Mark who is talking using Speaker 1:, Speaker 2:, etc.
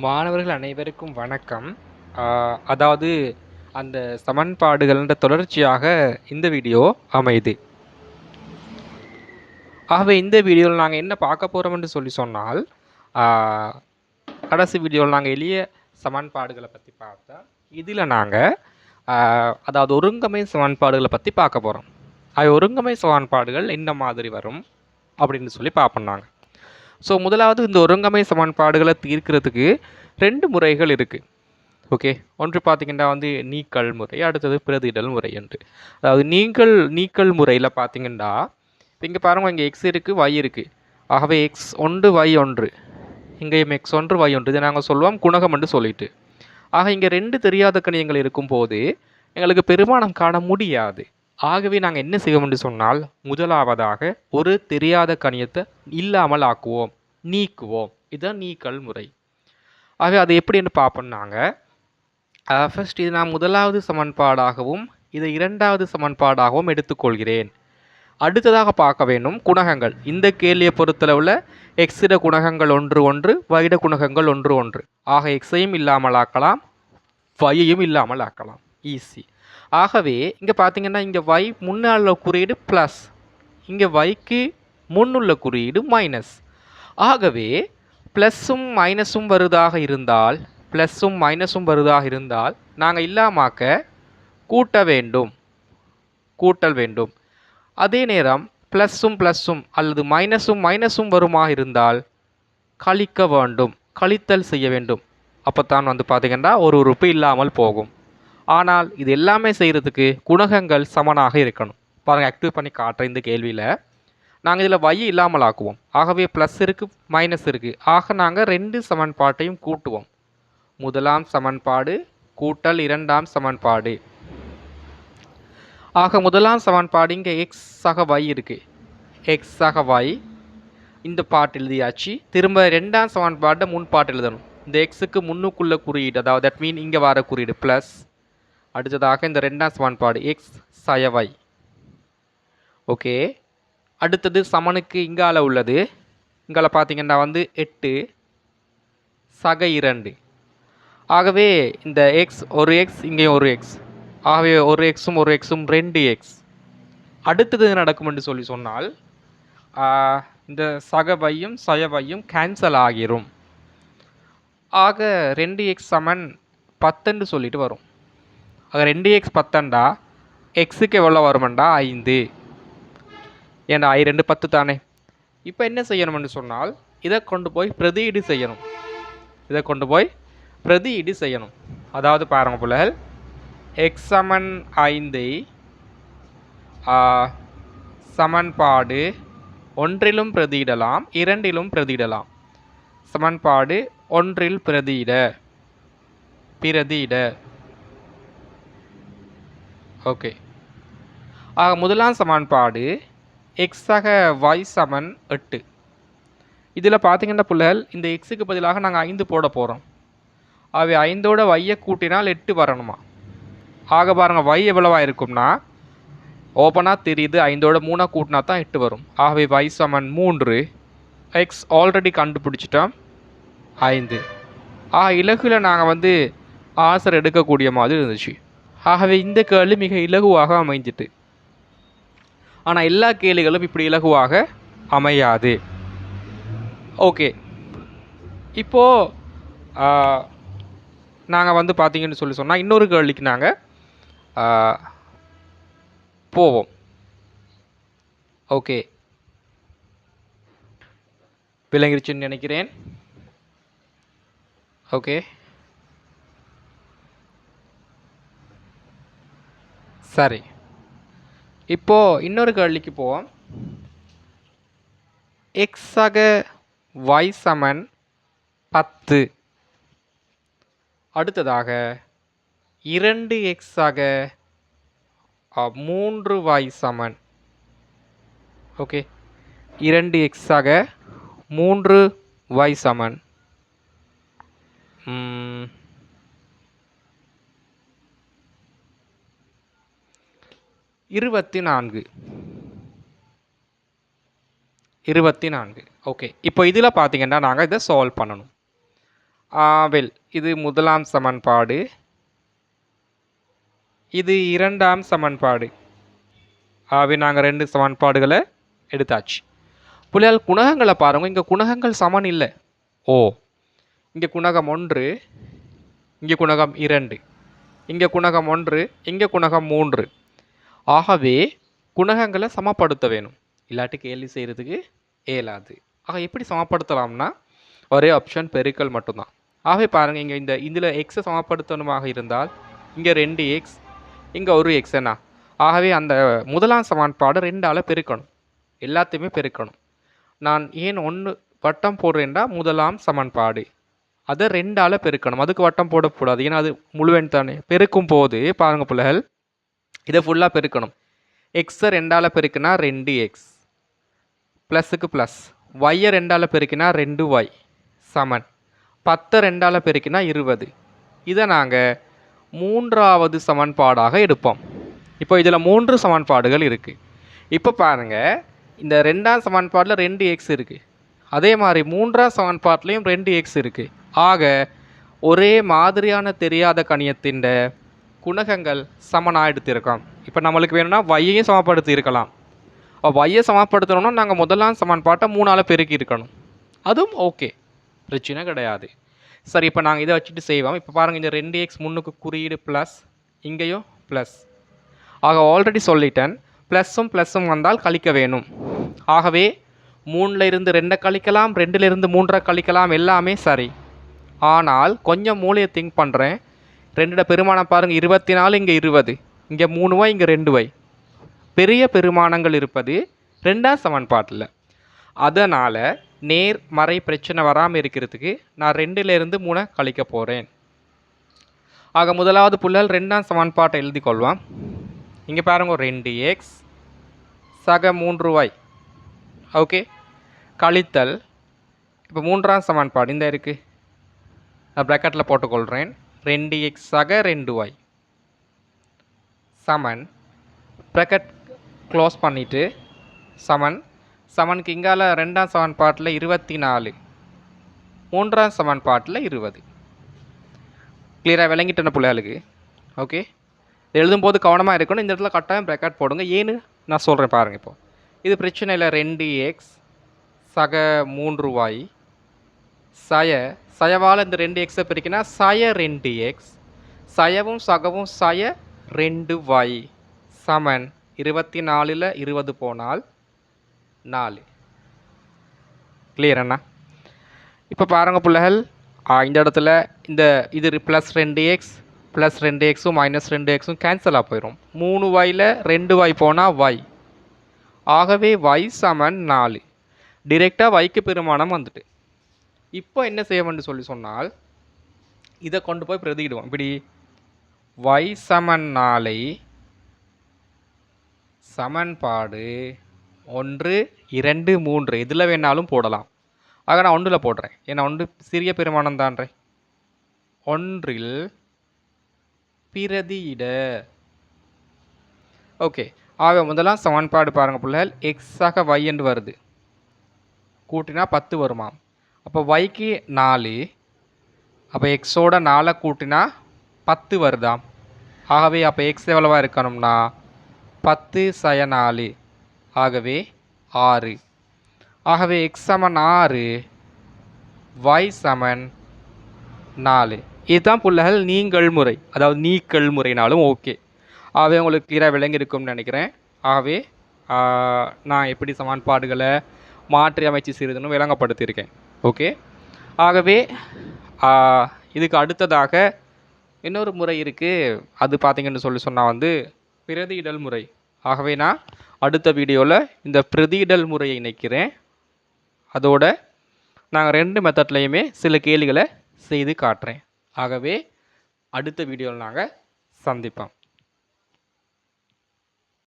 Speaker 1: மாணவர்கள் அனைவருக்கும் வணக்கம். அதாவது அந்த சமன்பாடுகள்ன்ற தொடர்ச்சியாக இந்த வீடியோ அமையுது ஆகவே இந்த வீடியோவில் நாங்கள் என்ன பார்க்க போகிறோம் என்று சொல்லி சொன்னால் கடைசி வீடியோவில் நாங்கள் எளிய சமன்பாடுகளை பற்றி பார்த்தா இதில் நாங்கள் அதாவது ஒருங்கமை சமன்பாடுகளை பற்றி பார்க்க போகிறோம் அவை ஒருங்கமை சமன்பாடுகள் என்ன மாதிரி வரும் அப்படின்னு சொல்லி பார்ப்போம் நாங்கள் ஸோ முதலாவது இந்த ஒருங்கமை சமன்பாடுகளை தீர்க்கிறதுக்கு ரெண்டு முறைகள் இருக்குது ஓகே ஒன்று பார்த்தீங்கன்னா வந்து நீக்கல் முறை அடுத்தது பிரதிடல் முறை என்று. அதாவது நீக்கல் நீக்கல் முறையில் பார்த்தீங்கன்னா இங்கே பாருங்க இங்கே எக்ஸ் இருக்குது வை இருக்குது ஆகவே எக்ஸ் ஒன்று வை ஒன்று. இங்கேயும் எக்ஸ் ஒன்று வை ஒன்று. இதை நாங்கள் சொல்லுவோம் குணகம் என்று சொல்லிட்டு. ஆக இங்கே ரெண்டு தெரியாத கணியங்கள் இருக்கும்போது எங்களுக்கு பெருமானம் காண முடியாது. ஆகவே நாங்கள் என்ன செய்வோம் என்று சொன்னால் முதலாவதாக ஒரு தெரியாத கணியத்தை இல்லாமல் ஆக்குவோம் நீக்குவோம். இதுதான் நீக்கல் முறை. ஆக அது எப்படின்னு பார்ப்போம் நாங்கள் ஃபர்ஸ்ட் இது நான் முதலாவது சமன்பாடாகவும் இதை இரண்டாவது சமன்பாடாகவும் எடுத்துக்கொள்கிறேன். அடுத்ததாக பார்க்க வேண்டும் குணகங்கள். இந்த கேள்வியை பொறுத்தளவில் எக்ஸிட குணகங்கள் ஒன்று ஒன்று வைட குணகங்கள் ஒன்று ஒன்று. ஆக எக்ஸையும் இல்லாமல் ஆக்கலாம் வையையும் இல்லாமல் ஆக்கலாம். ஈஸி ஆகவே இங்கே பார்த்தீங்கன்னா இங்கே வை முன்னால் உள்ள குறியீடு ப்ளஸ் இங்கே வைக்கு முன்னுள்ள குறியீடு மைனஸ் ஆகவே ப்ளஸ்ஸும் மைனஸும் வருதாக இருந்தால் ப்ளஸ்ஸும் மைனஸும் வருதாக இருந்தால் நாங்கள் இல்லாமாக்க கூட்ட வேண்டும். கூட்டல் வேண்டும். அதே நேரம் ப்ளஸ்ஸும் ப்ளஸ்ஸும் அல்லது மைனஸும் மைனஸும் வருமாக இருந்தால் கழிக்க வேண்டும். கழித்தல் செய்ய வேண்டும். அப்போ தான் வந்து பார்த்தீங்கன்னா ஒரு உறுப்பு இல்லாமல் போகும். ஆனால் இது எல்லாமே செய்கிறதுக்கு குணகங்கள் சமனாக இருக்கணும். பாருங்கள் ஆக்டிவ் பண்ணி காட்டுற இந்த கேள்வியில். நாங்கள் இதில் y இல்லாமல் ஆக்குவோம் ஆகவே ப்ளஸ் இருக்குது மைனஸ் இருக்குது ஆக நாங்கள் ரெண்டு சமன்பாட்டையும் கூட்டுவோம். முதலாம் சமன்பாடு கூட்டல் இரண்டாம் சமன்பாடு. ஆக முதலாம் சமன்பாடு இங்கே எக்ஸ் சக வை இருக்குது எக்ஸ் சக வை இந்த பாட்டு எழுதியாச்சு. திரும்ப ரெண்டாம் சமன்பாட்டை முன் பாட்டு எழுதணும். இந்த எக்ஸுக்கு முன்னுக்குள்ள குறியீடு அதாவது தட் மீன் இங்கே வர குறியீடு ப்ளஸ் அடுத்ததாக இந்த ரெண்டாம் சமன்பாடு எக்ஸ் சயவை ஓகே அடுத்தது சமனுக்கு இங்கால உள்ளது. இங்கால பார்த்தீங்கன்னா வந்து எட்டு சக இரண்டு. ஆகவே இந்த எக்ஸ் ஒரு எக்ஸ் இங்கேயும் ஒரு எக்ஸ் ஆகவே ஒரு எக்ஸும் ஒரு எக்ஸும் ரெண்டு எக்ஸ் அடுத்தது நடக்கும் என்று சொல்லி சொன்னால் இந்த சகவையும் சயவையும் கேன்சல் ஆகிரும். ஆக ரெண்டு எக்ஸ் சமன் பத்துன்னு சொல்லிட்டு வரும். ரெண்டு எக்ஸ் பத்தண்டா? எக்ஸுக்கு எவ்வளோ வருமெண்டா? ஐந்து. ஏண்டா ஐ ரெண்டு பத்து தானே? இப்போ என்ன செய்யணும்னு சொன்னால் இதை கொண்டு போய் பிரதியீடு செய்யணும். இதை கொண்டு போய் பிரதியீடு செய்யணும். அதாவது பாருங்க பிள்ளைகள் எக்ஸ் சமன் ஐந்தை சமன்பாடு ஒன்றிலும் பிரதியிடலாம் இரண்டிலும் பிரதியிடலாம். சமன்பாடு ஒன்றில் பிரதியிட பிரதியிட. ஓகே. ஆக முதலாம் சமன்பாடு எக்ஸாக வாய் சமன் எட்டு. இதில் பார்த்தீங்கன்னா பிள்ளைகள் இந்த எக்ஸுக்கு பதிலாக நாங்கள் ஐந்து போட போகிறோம் அவை ஐந்தோட வையை கூட்டினால் எட்டு வரணுமா? ஆக பாருங்கள் வை எவ்வளவாக இருக்கும்னா ஓப்பனாக தெரியுது ஐந்தோட மூணாக கூட்டினா தான் எட்டு வரும். ஆகவே வை சமன் மூன்று எக்ஸ் ஆல்ரெடி கண்டுபிடிச்சிட்டோம் ஐந்து. ஆ இலகுல நாங்கள் வந்து ஆசர் எடுக்கக்கூடிய மாதிரி இருந்துச்சு. ஆகவே இந்த கேள்வி மிக இலகுவாக அமைஞ்சிட்டு. ஆனால் எல்லா கேள்விகளும் இப்படி இலகுவாக அமையாது. ஓகே. இப்போது நாங்கள் வந்து பார்த்தீங்கன்னு சொல்லி சொன்னால் இன்னொரு கேள்விக்கு நாங்கள் போவோம். ஓகே. விளங்கிருச்சுன்னு நினைக்கிறேன். ஓகே. சரி. இப்போ இன்னொரு கேள்விக்கு போவோம். ஆக வை சமன் பத்து. அடுத்ததாக இரண்டு எக்ஸ் எக்ஸாக மூன்று வாய் சமன். ஓகே. இரண்டு எக்ஸாக மூன்று வாய் சமன். இருபத்தி நான்கு இருபத்தி நான்கு ஓகே இப்போ இதில் பார்த்தீங்கன்னா நாங்கள் இதை சால்வ் பண்ணணும். வெல். இது முதலாம் சமன்பாடு. இது இரண்டாம் சமன்பாடு. ஆகவே நாங்கள் ரெண்டு சமன்பாடுகளை எடுத்தாச்சு. புள்ளியால் குணகங்களை பாருங்கள் இங்கே குணகங்கள் சமன் இல்லை. ஓ. இங்கே குணகம் ஒன்று. இங்கே குணகம் இரண்டு. இங்கே குணகம் ஒன்று. இங்கே குணகம் மூன்று. ஆகவே குணகங்களை சமப்படுத்த வேணும். இல்லாட்டி கேள்வி செய்கிறதுக்கு இயலாது. ஆக எப்படி சமப்படுத்தலாம்னா ஒரே ஆப்ஷன் பெருக்கல் மட்டும்தான். ஆகவே பாருங்கள் இங்கே இந்த இதில் எக்ஸை சமப்படுத்தணுமாக இருந்தால் இங்கே ரெண்டு எக்ஸ் இங்கே ஒரு எக்ஸ்னா ஆகவே அந்த முதலாம் சமன்பாடு ரெண்டால் பெருக்கணும். எல்லாத்தையுமே பெருக்கணும். நான் ஏன் ஒன்று வட்டம் போடுறேன்டா? முதலாம் சமன்பாடு. அதை ரெண்டால் பெருக்கணும். அதுக்கு வட்டம் போடக்கூடாது. ஏன்னா அது முழுவன் தானே. பெருக்கும் போது பாருங்கள் பிள்ளைகள் இதை ஃபுல்லாக பெருக்கணும். எக்ஸை ரெண்டால் பெருக்குனா ரெண்டு எக்ஸ் ப்ளஸுக்கு ப்ளஸ் ஒய்யை ரெண்டால் பெருக்கினா ரெண்டு ஒய் சமன். பத்தை ரெண்டால் பெருக்கினா இருபது. இதை நாங்கள் மூன்றாவது சமன்பாடாக எடுப்போம். இப்போ இதில் மூன்று சமன்பாடுகள் இருக்குது இப்போ பாருங்கள் இந்த ரெண்டாம் சமன்பாட்டில் ரெண்டு எக்ஸ் இருக்குது அதே மாதிரி மூன்றாம் சமன்பாட்டிலையும் ரெண்டு எக்ஸ் இருக்குது ஆக ஒரே மாதிரியான தெரியாத கணியத்தின் குணகங்கள் சமனாக எடுத்திருக்கோம் இப்போ நம்மளுக்கு வேணும்னா வையையும் சமப்படுத்தி இருக்கலாம் வையை சமப்படுத்தணும்னா நாங்கள் முதலாம் சமன்பாட்டை மூணால் பெருக்கி இருக்கணும். அதுவும் ஓகே பிரச்சனை கிடையாது. சரி இப்போ நாங்கள் இதை வச்சுட்டு செய்வோம். இப்போ பாருங்கள் இந்த ரெண்டு எக்ஸ் முன்னுக்கு குறியீடு ப்ளஸ் இங்கேயும் ப்ளஸ் ஆக ஆல்ரெடி சொல்லிட்டேன். ப்ளஸ்ஸும் ப்ளஸ்ஸும் வந்தால் கழிக்க வேணும். ஆகவே மூணில் இருந்து ரெண்டை கழிக்கலாம் ரெண்டில் இருந்து மூன்றை கழிக்கலாம் எல்லாமே சரி. ஆனால் கொஞ்சம் மூளையை திங்க் பண்ணுறேன் ரெண்டோட பெருமானம் பாருங்கள் இருபத்தி நாலு இங்கே இருபது. இங்கே மூணு வை இங்கே ரெண்டு வை பெரிய பெருமானங்கள் இருப்பது ரெண்டாம் சமன்பாட்டில். அதனால் நேர் மறை பிரச்சனை வராமல் இருக்கிறதுக்கு நான் ரெண்டுலேருந்து மூணை கழிக்க போகிறேன் ஆக முதலாவது புள்ளல் ரெண்டாம் சமன்பாட்டை எழுதி கொள்வான் இங்கே பாருங்க ரெண்டு எக்ஸ் சக மூன்று ஒய் ஓகே? கழித்தல். இப்போ மூன்றாம் சமன்பாடு இந்த இருக்குது நான் ப்ராக்கெட்டில் போட்டுக்கொள்கிறேன் ரெண்டு எக்ஸ் சக ரெண்டு ஒய் சமன் ப்ராக்கெட் க்ளோஸ் பண்ணிவிட்டு சமன் சமனுக்கு இங்கால ரெண்டாம் சமன்பாட்டில் இருபத்தி நாலு மூன்றாம் சமன்பாட்டில் இருபது. கிளியராக விளங்கிட்டன பிள்ளைகளுக்கு ஓகே எழுதும்போது கவனமாக இருக்கணும். இந்த இடத்துல கட்டாயம் ப்ராக்கெட் போடுங்க. ஏன்னு நான் சொல்கிறேன் பாருங்கள் இப்போ. இது பிரச்சனை இல்லை ரெண்டு எக்ஸ் சக மூன்று வாய் சய சயவால் இந்த ரெண்டு எக்ஸை பிரிக்கினா சய ரெண்டு எக்ஸ் சயவும் சகவும் சய ரெண்டு ஒய் சமன். இருபத்தி நாலில் இருபது போனால் நாலு. கிளியர் அண்ணா? இப்போ பாருங்க பிள்ளைகள். இந்த இடத்துல இந்த இது ப்ளஸ் ரெண்டு எக்ஸ் ப்ளஸ் ரெண்டு எக்ஸும் மைனஸ் ரெண்டு எக்ஸும் கேன்சலாக போயிடும் மூணு வாயில் ரெண்டு வாய் போனால் வாய் ஆகவே வை சமன் நாலு. டிரெக்டாக வைக்கு பெருமானம் வந்துட்டு. இப்போ என்ன செய்ய வேண்டும் சொல்லி சொன்னால் இதை கொண்டு போய் பிரதியிடுவோம். இப்படி வை சமன் சமன்பாடு ஒன்று இரண்டு மூன்று எதில் வேணாலும் போடலாம். ஆக நான் ஒன்றில் போடுறேன். ஏன்னா ஒன்று சிறிய பெருமானம் தான்றேன் ஒன்றில் பிரதியிட. ஓகே. ஆக முதலாம் சமன்பாடு பாருங்கள் பிள்ளைகள். எக்ஸாக வை என்று வருது. கூட்டினா பத்து வருமாம். அப்போ வைக்கு நாலு. அப்போ எக்ஸோட நாலை கூட்டினா பத்து வருதாம். ஆகவே அப்போ எக்ஸ் எவ்வளவா இருக்கணும்னா பத்து சய நாலு. ஆகவே ஆறு. ஆகவே எக்ஸ் சமன் ஆறு வை சமன் நாலு. இதுதான் பிள்ளைகள் நீங்கள் முறை. அதாவது நீக்கள் முறைனாலும் ஓகே ஆகவே உங்களுக்கு கிளியராக விளங்கியிருக்கும்னு நினைக்கிறேன். ஆகவே நான் எப்படி சமன்பாடுகளை மாற்றி அமைச்சு சிறிதுன்னு விளங்கப்படுத்தியிருக்கேன். ஓகே. ஆகவே இதுக்கு அடுத்ததாக இன்னொரு முறை இருக்குது அது பார்த்தீங்கன்னு சொல்லி சொன்னால் வந்து பிரதியிடல் முறை. ஆகவே நான் அடுத்த வீடியோவில் இந்த பிரதியிடல் முறையை இணைக்கிறேன். அதோட நாங்கள் ரெண்டு மெத்தட்லேயுமே சில கேள்விகளை செய்து காட்டுறேன். ஆகவே அடுத்த வீடியோவில் நாங்கள் சந்திப்போம்.